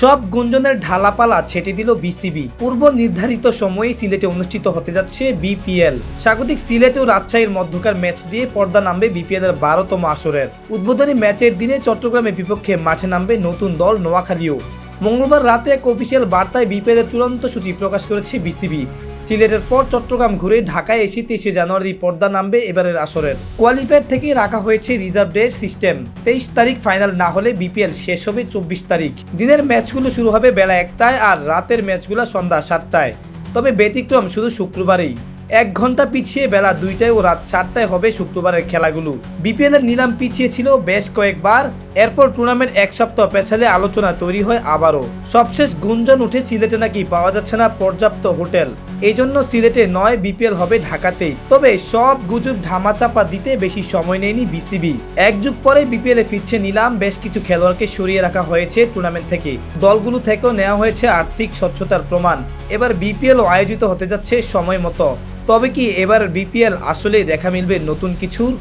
সব গুঞ্জনের ঢালাপালা ছেটে দিল বিসিবি। পূর্ব নির্ধারিত সময়ে সিলেটে অনুষ্ঠিত হতে যাচ্ছে বিপিএল। স্বাগতিক সিলেট ও রাজশাহীর মধ্যকার ম্যাচ দিয়ে পর্দা নামবে বিপিএল এর বারোতম আসরের। উদ্বোধনী ম্যাচের দিনে চট্টগ্রামের বিপক্ষে মাঠে নামবে নতুন দল নোয়াখালীও। মঙ্গলবার রাতে এক অফিসিয়াল বার্তায় বিপিএল এর চূড়ান্ত সূচি প্রকাশ করেছে বিসিবি। সিলেটের পর চট্টগ্রাম ঘুরে ঢাকায় এসে তেইশে জানুয়ারি পর্দা নামবে এবারের আসরের। কোয়ালিফায়ার থেকে রাখা হয়েছে রিজার্ভ ডেট সিস্টেম তেইশ তারিখ ফাইনাল না হলে বিপিএল শেষ হবে চব্বিশ তারিখ। দিনের ম্যাচগুলো শুরু হবে বেলা একটায় আর রাতের ম্যাচগুলো সন্ধ্যা সাতটায়। তবে ব্যতিক্রম শুধু শুক্রবারেই। এক ঘণ্টা পিছিয়ে বেলা দুইটায় ও রাত চারটায় হবে শুক্রবারের খেলাগুলো। বিপিএল এর নিলাম পিছিয়ে ছিল বেশ কয়েকবার, এরপর টুর্নামেন্ট এক সপ্তাহ পেছালে আলোচনা তৈরি হয় আবারও। সবশেষ গুঞ্জন উঠে সিলেটে নাকি পাওয়া যাচ্ছে না পর্যাপ্ত হোটেল। এই জন্য সিলেটে নয় বিপিএল হবে ঢাকাতেই। তবে সব গুজব ধামাচাপা দিতে বেশি সময় নেয়নি বিসিবি। এক যুগ পরে বিপিএল ফিরছে নিলাম, বেশ কিছু খেলোয়াড়কে সরিয়ে রাখা হয়েছে টুর্নামেন্ট থেকে। দলগুলো থেকেও নেওয়া হয়েছে আর্থিক স্বচ্ছতার প্রমাণ। এবার বিপিএল আয়োজিত হতে যাচ্ছে সময় মতো। তবে কি এবার বিপিএল আসলে দেখা মিলবে নতুন কিছুর?